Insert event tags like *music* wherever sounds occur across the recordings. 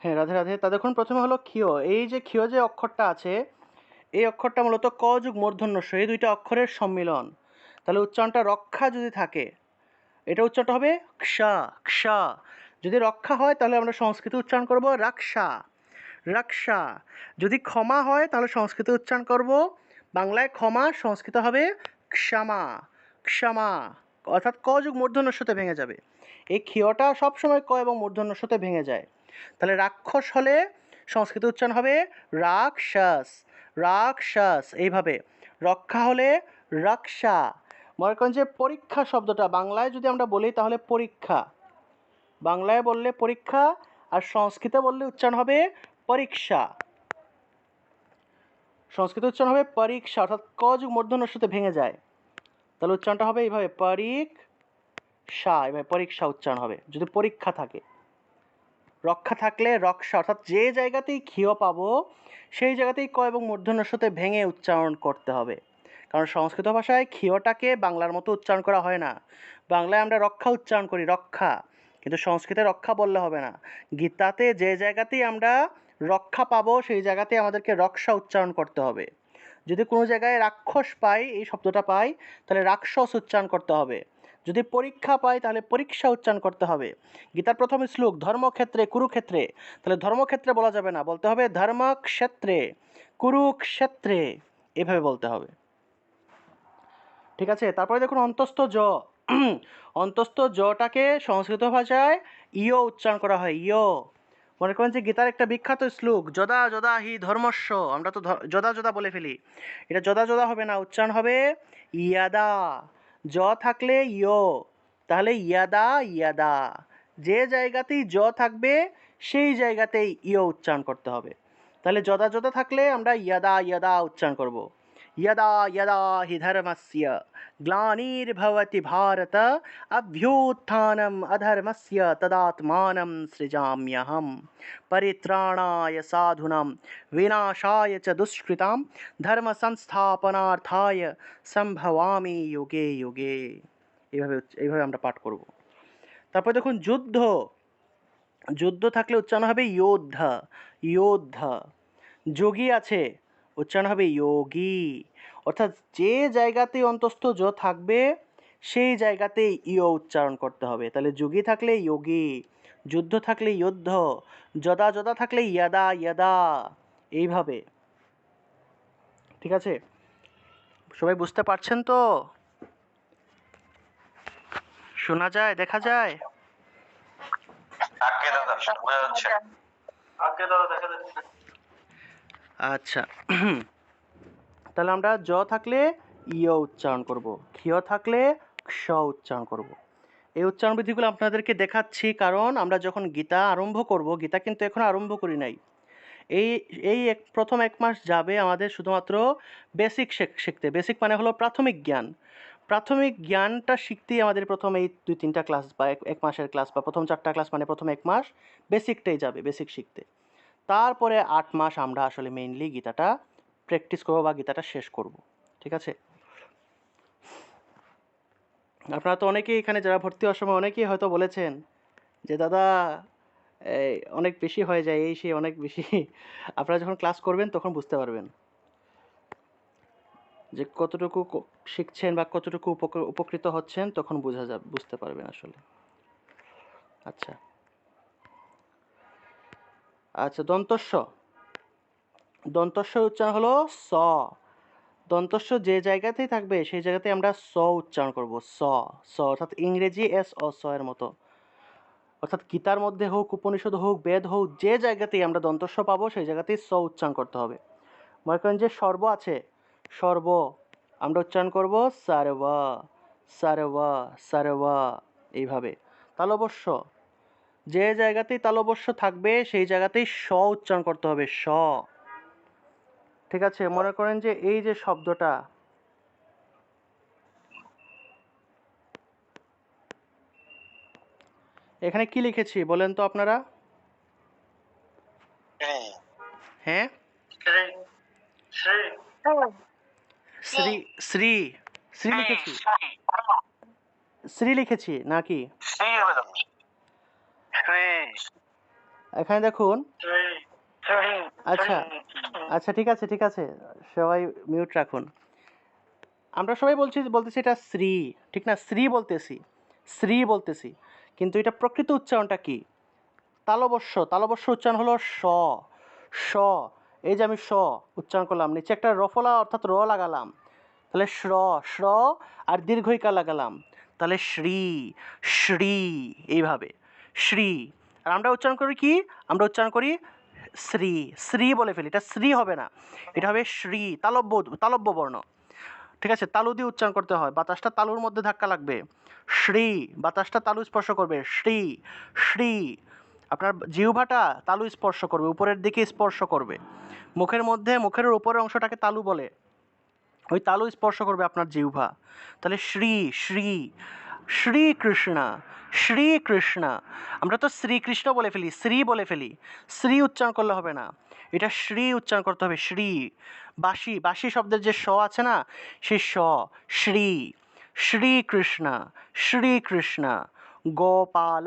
হ্যাঁ রাধে রাধে। তা দেখুন প্রথমে হলো ক্ষীয়। এই যে ক্ষীয় যে অক্ষরটা আছে, এই অক্ষরটা মূলত ক যুগ মূর্ধন্য স এই দুইটা অক্ষরের সম্মিলন। তাহলে উচ্চারণটা রক্ষা যদি থাকে, এটা উচ্চারণটা হবে ক্ষা ক্ষা। যদি রক্ষা হয়, তাহলে আমরা সংস্কৃত উচ্চারণ করব রাক্ষা। রাক্ষা। যদি ক্ষমা হয়, তাহলে সংস্কৃত উচ্চারণ করব, বাংলায় ক্ষমা, সংস্কৃত হবে ক্ষমা। ক্ষমা। অর্থাৎ ক যুগ মূর্ধন্য সাথে ভেঙে যাবে। এই ক্ষীয়টা সবসময় ক এবং মূর্ধন্য সাথে ভেঙে যায়। তাহলে রাক্ষস হলে সংস্কৃত উচ্চারণ হবে রাক্ষস রাক্ষস। এইভাবে রক্ষা হলে রক্ষা। মনে করেন যে পরীক্ষা শব্দটা বাংলায় যদি আমরা বলি তাহলে পরীক্ষা। বাংলায় বললে পরীক্ষা আর সংস্কৃতে বললে উচ্চারণ হবে পরীক্ষা। সংস্কৃত উচ্চারণ হবে পরীক্ষা, অর্থাৎ ক যুগ সাথে ভেঙে যায়। তাহলে উচ্চারণটা হবে এইভাবে, পরীক্ষা। এভাবে পরীক্ষা উচ্চারণ হবে, যদি পরীক্ষা থাকে। রক্ষা থাকলে রক্ষা, অর্থাৎ যে জায়গাতেই ক্ষীয় পাবো, সেই জায়গাতেই ক এবং মূর্ধন্যর সাথে ভেঙে উচ্চারণ করতে হবে। কারণ সংস্কৃত ভাষায় ক্ষীয়টাকে বাংলার মতো উচ্চারণ করা হয় না। বাংলায় আমরা রক্ষা উচ্চারণ করি, রক্ষা। কিন্তু সংস্কৃতে রক্ষা বললে হবে না। গীতাতে যে জায়গাতেই আমরা রক্ষা পাবো, সেই জায়গাতেই আমাদেরকে রক্ষা উচ্চারণ করতে হবে। যদি কোনো জায়গায় রাক্ষস পাই, এই শব্দটা পাই, তাহলে রাক্ষস উচ্চারণ করতে হবে। যদি পরীক্ষা পাই তাহলে পরীক্ষা উচ্চারণ করতে হবে। গীতার প্রথম শ্লোক, ধর্মক্ষেত্রে, কুরুক্ষেত্রে। তাহলে ধর্মক্ষেত্রে বলা যাবে না, বলতে হবে ধর্মক্ষেত্রে, কুরুক্ষেত্রে। এভাবে বলতে হবে। ঠিক আছে? তারপরে দেখুন, অন্তস্থ জ। অন্তস্থ জটাকে সংস্কৃত ভাষায় ইয় উচ্চারণ করা হয়, ইয়। মনে করেন যে গীতার একটা বিখ্যাত শ্লোক, যদা যদা হি ধর্মস্য। আমরা তো যদা যদা বলে ফেলি। এটা যদা যদা হবে না, উচ্চারণ হবে ইয়াদা। জ থাকলে ইয় তাহলে ইয়াদা ইয়াদা। যে জায়গাতেই জ থাকবে, সেই জায়গাতেই ইয় উচ্চারণ করতে হবে। তাহলে যদা যদা থাকলে আমরা ইয়াদা ইয়াদা উচ্চারণ করব। यदा यदा हि धर्मस्य ग्लानिर्भवति भारत अभ्युत्थानम् अधर्मस्य तदात्मानं सृजाम्यहं परित्राणाय साधूनां विनाशाय च दुष्कृतां ধর্মসংস্থাপনার্থায় সম্ভবামি যুগে যুগে এইভাবে উচ্চ- এইভাবে আমরা পাঠ করব তারপর দেখুন যুদ্ধ যুদ্ধ থাকলে উচ্চারণ হবে যোদ্ধা যোদ্ধা যোগী আছে উচ্চারণ হবে ইয়োগী অর্থাৎ যে জায়গাতেই অন্তস্থ জ থাকবে সেই জায়গাতেই ইয় উচ্চারণ করতে হবে। তাহলে যোগী থাকলে যোগী যুদ্ধ থাকলে যুদ্ধ যদা যদা থাকলে ইয়াদা ইয়াদা এইভাবে। ঠিক আছে? সবাই বুঝতে পারছেন তো? শোনা যায়? দেখা যায়? আগে দাদা বোঝা যাচ্ছে। আগে দাদা দেখা যাচ্ছে। আচ্ছা তাহলে আমরা জ থাকলে ইয় উচ্চারণ করব, ক্ষিয় থাকলে ক্ষ উচ্চারণ করব। এই উচ্চারণ বিধিগুলো আপনাদেরকে দেখাচ্ছি কারণ আমরা যখন গীতা আরম্ভ করব, গীতা কিন্তু এখন আরম্ভ করি নাই। এই এই এক, প্রথম এক মাস যাবে আমাদের শুধুমাত্র বেসিক শিখতে। বেসিক মানে হলো প্রাথমিক জ্ঞান। প্রাথমিক জ্ঞানটা শিখতেই আমাদের প্রথম এই দুই, তিনটা ক্লাস বা এক এক মাসের ক্লাস বা প্রথম চারটা ক্লাস মানে প্রথম এক মাস বেসিকটাই যাবে বেসিক শিখতে। তারপরে আট মাস আমরা আসলে মেইনলি গীতাটা প্র্যাকটিস করব বা গীতাটা শেষ করব, ঠিক আছে? আপনারা তো অনেকেই এখানে যারা ভর্তি হওয়ার সময় অনেকেই হয়তো বলেছেন যে, দাদা, এই অনেক বেশি হয়ে যায়, এই সেই অনেক বেশি। *laughs* আপনারা যখন ক্লাস করবেন তখন বুঝতে পারবেন যে, কতটুকু শিখছেন বা কতটুকু উপক- উপকৃত হচ্ছেন তখন বোঝা যাবে, বুঝতে পারবেন আসলে। আচ্ছা। আচ্ছা দন্তস্ব। দন্তস্ব উচ্চারণ হলো স। দন্তস্ব যে জায়গাতেই থাকবে, সেই জায়গাতে আমরা স উচ্চারণ করব, স। স অর্থাৎ ইংরেজি এস অ স এর মতো। অর্থাৎ গীতার মধ্যে হোক, উপনিষদ হোক, বেদ হোক, যে জায়গাতেই আমরা দন্তস্ব পাবো, সেই জায়গাতেই স উচ্চারণ করতে হবে। মনে করেন যে সর্ব আছে, সর্ব, আমরা উচ্চারণ করব সারব সারব সারব, এইভাবে। তালবস্য যে জায়গাতেই তালবস্য থাকবে সেই জায়গাতেই স উচ্চারণ করতে হবে স। ঠিক আছে? মনে করেন যে এই যে শব্দটা এখানে কি লিখেছি বলেন তো আপনারা? হ্যাঁ। শ্রী শ্রী শ্রী লিখেছি। শ্রী। লিখেছি নাকি? শ্রী। এখানে দেখুন। আচ্ছা আচ্ছা ঠিক আছে ঠিক আছে। সবাই মিউট রাখুন। আমরা সবাই বলছি, বলতেছি এটা শ্রী, ঠিক না? শ্রী বলতেছি। শ্রী বলতেছি। কিন্তু এটা প্রকৃত উচ্চারণটা কি? তালবস্য তালবস্য উচ্চারণ হলো স। স। এই যে আমি স উচ্চারণ করলাম, নিচে একটা রফলা অর্থাৎ র লাগালাম। তাহলে শ্র শ্র, আর দীর্ঘইকার লাগালাম। তাহলে শ্রী শ্রী, এইভাবে। শ্রী। আর আমরা উচ্চারণ করি কি? আমরা উচ্চারণ করি শ্রী। শ্রী বলে ফেলি। এটা শ্রী হবে না। এটা হবে শ্রী। তালব্য তালব্য বর্ণ ঠিক আছে? তালু দিয়ে উচ্চারণ করতে হয়। বাতাসটা তালুর মধ্যে ধাক্কা লাগবে। শ্রী। বাতাসটা তালু স্পর্শ করবে। শ্রী। শ্রী। আপনার জিহ্বাটা তালু স্পর্শ করবে। উপরের দিকে স্পর্শ করবে। মুখের মধ্যে, মুখের উপরের অংশটাকে তালু বলে। ওই তালু স্পর্শ করবে আপনার জিহ্বা। তাহলে শ্রী শ্রী। শ্রীকৃষ্ণ শ্রীকৃষ্ণ। আমরা তো শ্রীকৃষ্ণ বলে ফেলি, শ্রী বলে ফেলি। শ্রী উচ্চারণ করলে হবে না। এটা শ্রী উচ্চারণ করতে হবে, শ্রী। বাসি বাসি শব্দের যে স আছে না সেই স, শ্রী। শ্রীকৃষ্ণ শ্রীকৃষ্ণ। গোপাল,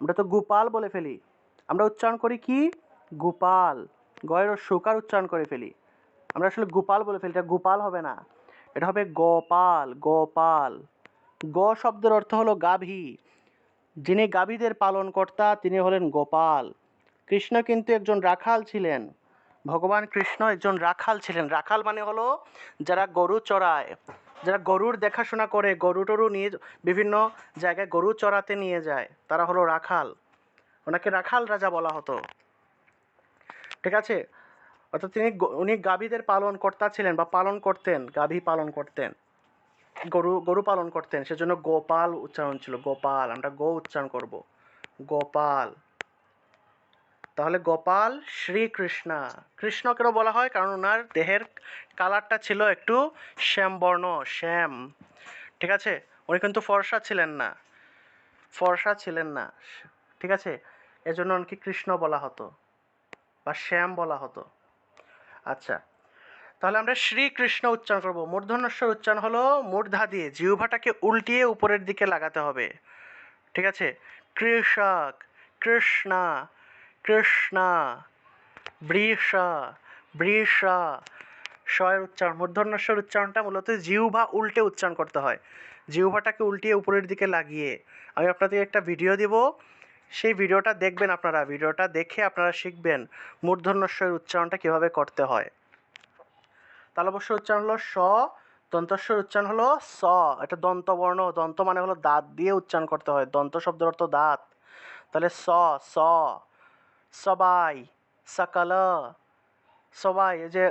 আমরা তো গোপাল বলে ফেলি। আমরা উচ্চারণ করি কি? গোপাল। গয়ের সুকার উচ্চারণ করে ফেলি। আমরা আসলে গোপাল বলে ফেলি, এটা গোপাল হবে না। এটা হবে গোপাল গোপাল। গ শব্দের অর্থ হলো গাভী। যিনি গাভীদের পালনকর্তা, তিনি হলেন গোপাল। কৃষ্ণ কিন্তু একজন রাখাল ছিলেন। ভগবান কৃষ্ণ একজন রাখাল ছিলেন। রাখাল মানে হলো যারা গরু চড়ায়। যারা গরুর দেখাশোনা করে, গরু টরু নিয়ে বিভিন্ন জায়গায় গরু চড়াতে নিয়ে যায়, তারা হলো রাখাল। ওনাকে রাখাল রাজা বলা হতো। ঠিক আছে? অর্থাৎ তিনি উনি গাভীদের পালন কর্তা ছিলেন বা পালন করতেন, গাভী পালন করতেন। গরু গরু পালন করতেন। সেজন্য গোপাল উচ্চারণ ছিল। গোপাল, আমরা গো উচ্চারণ করব। গোপাল। তাহলে গোপাল শ্রীকৃষ্ণ। কৃষ্ণ কেন বলা হয়? কারণ ওনার দেহের কালারটা ছিল একটু শ্যামবর্ণ, শ্যাম। ঠিক আছে? উনি কিন্তু ফর্সা ছিলেন না। ফর্সা ছিলেন না। ঠিক আছে? এজন্য ওনাকে কৃষ্ণ বলা হতো বা শ্যাম বলা হতো। আচ্ছা। তাহলে আমরা শ্রীকৃষ্ণ উচ্চারণ করব। মূর্ধন্যস্বর উচ্চারণ হলো মূর্ধা দিয়ে জিহ্বাটাকে উল্টিয়ে উপরের দিকে লাগাতে হবে। ঠিক আছে? কৃষক, কৃষ্ণা কৃষ্ণা, বৃষ বৃষ। স্বয়ের উচ্চারণ, মূর্ধন্যস্বর উচ্চারণটা মূলত জিহ্বা উল্টে উচ্চারণ করতে হয়। জিহ্বাটাকে উল্টিয়ে উপরের দিকে লাগিয়ে আমি আপনাদের একটা ভিডিও দিব। সেই ভিডিওটা দেখবেন আপনারা। ভিডিওটা দেখে আপনারা শিখবেন মূর্ধন্যস্বরের উচ্চারণটা কীভাবে করতে হয়। তালবস্য উচ্চারণ হলো স দন্তস্বর উচ্চারণ হলো স। এটা দন্তবর্ণ দন্ত মানে হলো দাঁত দিয়ে উচ্চারণ করতে হয়। দন্ত শব্দের অর্থ দাঁত। তাহলে স স। সবাই সকাল। সবাই যে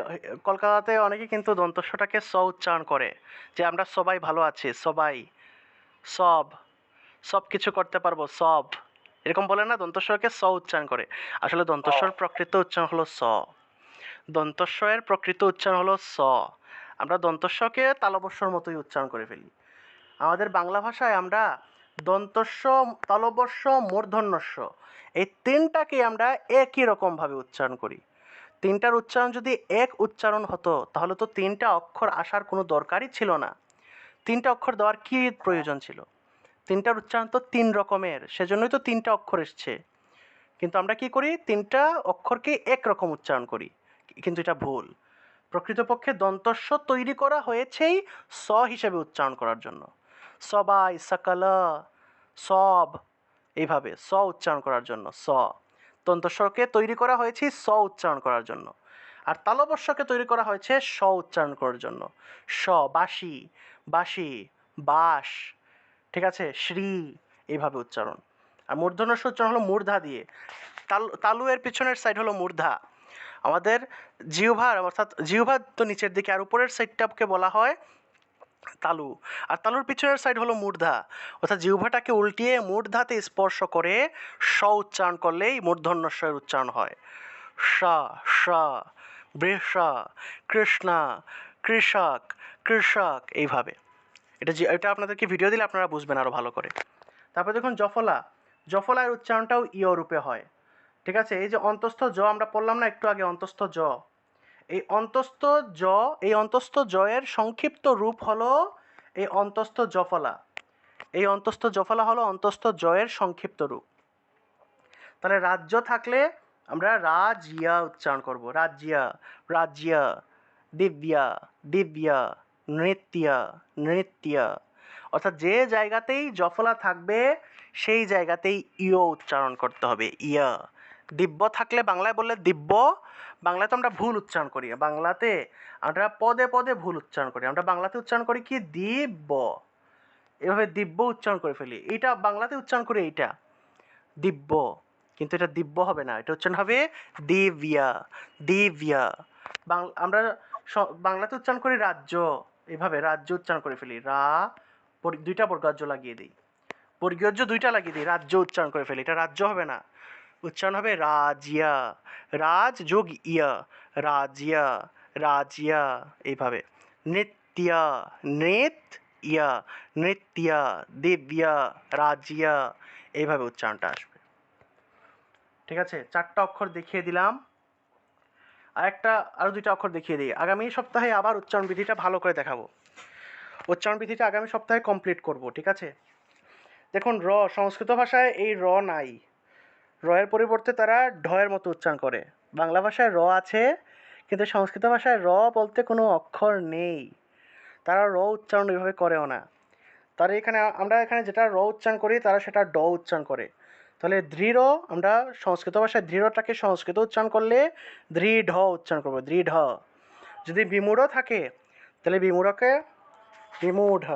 কলকাতাতে অনেকে কিন্তু দন্তস্বটাকে স উচ্চারণ করে যে আমরা সবাই ভালো আছি সবাই। সব। সব কিছু করতে পারব সব। এরকম বলে না দন্তস্বরকে স উচ্চারণ করে। আসলে দন্তস্বর প্রকৃত উচ্চারণ হলো স। দন্তস্বয়ের প্রকৃত উচ্চারণ হলো স। আমরা দন্তস্বকে তালবস্যর মতোই উচ্চারণ করে ফেলি। আমাদের বাংলা ভাষায় আমরা দন্তস্ব তালবস্য মূর্ধন্যস্ব এই তিনটাকে আমরা একই রকমভাবে উচ্চারণ করি। তিনটার উচ্চারণ যদি এক উচ্চারণ হতো, তাহলে তো তিনটা অক্ষর আসার কোনো দরকারই ছিল না। তিনটা অক্ষর দেওয়ার কী প্রয়োজন ছিল? তিনটার উচ্চারণ তো তিন রকমের, সেজন্যই তো তিনটা অক্ষর এসছে। কিন্তু আমরা কি করি? তিনটা অক্ষরকে একরকম উচ্চারণ করি। কিন্তু এটা ভুল। প্রকৃতপক্ষে দন্তস্ব তৈরি করা হয়েছেই স হিসেবে উচ্চারণ করার জন্য। সবাই সকল, সব, এইভাবে স উচ্চারণ করার জন্য স দন্তস্বরকে তৈরি করা হয়েছে স উচ্চারণ করার জন্য। আর তালবস্যকে তৈরি করা হয়েছে স উচ্চারণ করার জন্য। স বাসি বাসি, বাস, ঠিক আছে, শ্রী, এইভাবে উচ্চারণ। আর মূর্ধন্য উচ্চারণ হলো মূর্ধা দিয়ে। তাল তালু এর পিছনের সাইড হলো মূর্ধা। আমাদের জিহ্বার, অর্থাৎ জিহ্বার তো নিচের দিকে, আর উপরের সাইডটাকে বলা হয় তালু। আর তালুর পিছনের সাইড হলো মূর্ধা। অর্থাৎ জিহ্বাটাকে উল্টিয়ে মূর্ধাতে স্পর্শ করে স উচ্চারণ করলেই মূর্ধন্যস্বয়ের উচ্চারণ হয়। স স, বৃষ, কৃষ্ণা, কৃষক কৃষক, এইভাবে। এটা যে এটা আপনাদেরকে ভিডিও দিলে আপনারা বুঝবেন আরও ভালো করে। তারপরে দেখুন জফলা। জফলার উচ্চারণটাও ইয় রূপে হয়। ঠিক আছে? এই যে অন্তস্থ জ আমরা পড়লাম না একটু আগে, অন্তস্থ জ। এই অন্তস্থ জ, এই অন্তস্থ জয়ের সংক্ষিপ্ত রূপ হলো এই অন্তস্থ জফলা। এই অন্তস্থ জফলা হলো অন্তস্থ জয়ের সংক্ষিপ্ত রূপ। তাহলে রাজ্য থাকলে আমরা রাজিয়া উচ্চারণ করব। রাজিয়া রাজিয়া দিব্যা দিব্যা নৃত্য নৃত্য অর্থাৎ যে জায়গাতেই জফলা থাকবে, সেই জায়গাতেই ইয় উচ্চারণ করতে হবে। ইয়া। দিব্য থাকলে বাংলায় বললে দিব্য, বাংলায় তো আমরা ভুল উচ্চারণ করি। বাংলাতে আমরা পদে পদে ভুল উচ্চারণ করি। আমরা বাংলাতে উচ্চারণ করি কি? দিব্য। এভাবে দিব্য উচ্চারণ করে ফেলি। এইটা বাংলাতে উচ্চারণ করি এইটা। দিব্য। কিন্তু এটা দিব্য হবে না। এটা উচ্চারণ হবে দিব্যা। দিব্যা। আমরা বাংলাতে উচ্চারণ করি রাজ্য। এভাবে রাজ্য উচ্চারণ করে ফেলি। রা দুইটা বর্গাজ্য লাগিয়ে দিই। বর্গীয়জ্য দুইটা লাগিয়ে দিই। রাজ্য উচ্চারণ করে ফেলি। এটা রাজ্য হবে না। উচ্চারণ হবে রাজিয়া। রাজ যোগ ইয়া। রাজিয়া রাজিয়া, এইভাবে। নৃত্য, নৃত ইয়া। নৃত্য, দিব্যা, রাজিয়া, এইভাবে উচ্চারণটা আসবে। ঠিক আছে? চারটা অক্ষর দেখিয়ে দিলাম। আর একটা আরও দুইটা অক্ষর দেখিয়ে দিই। আগামী সপ্তাহে আবার উচ্চারণ বিধিটা ভালো করে দেখাবো। উচ্চারণ বিধিটা আগামী সপ্তাহে কমপ্লিট করব, ঠিক আছে? দেখুন, র, সংস্কৃত ভাষায় এই র নাই। রয়ের পরিবর্তে তারা ঢয়ের মতো উচ্চারণ করে। বাংলা ভাষায় র আছে, কিন্তু সংস্কৃত ভাষায় র বলতে কোনো অক্ষর নেই। তারা র উচ্চারণ ওইভাবে করেও না। তারা এখানে, আমরা এখানে যেটা র উচ্চারণ করি, তারা সেটা ড উচ্চারণ করে। তাহলে দৃঢ়, আমরা সংস্কৃত ভাষায় দৃঢ়টাকে সংস্কৃত উচ্চারণ করলে দৃঢ় উচ্চারণ করব, দৃঢ়। যদি বিমূঢ় থাকে, তাহলে বিমূঢ়কে বিমূঢ়।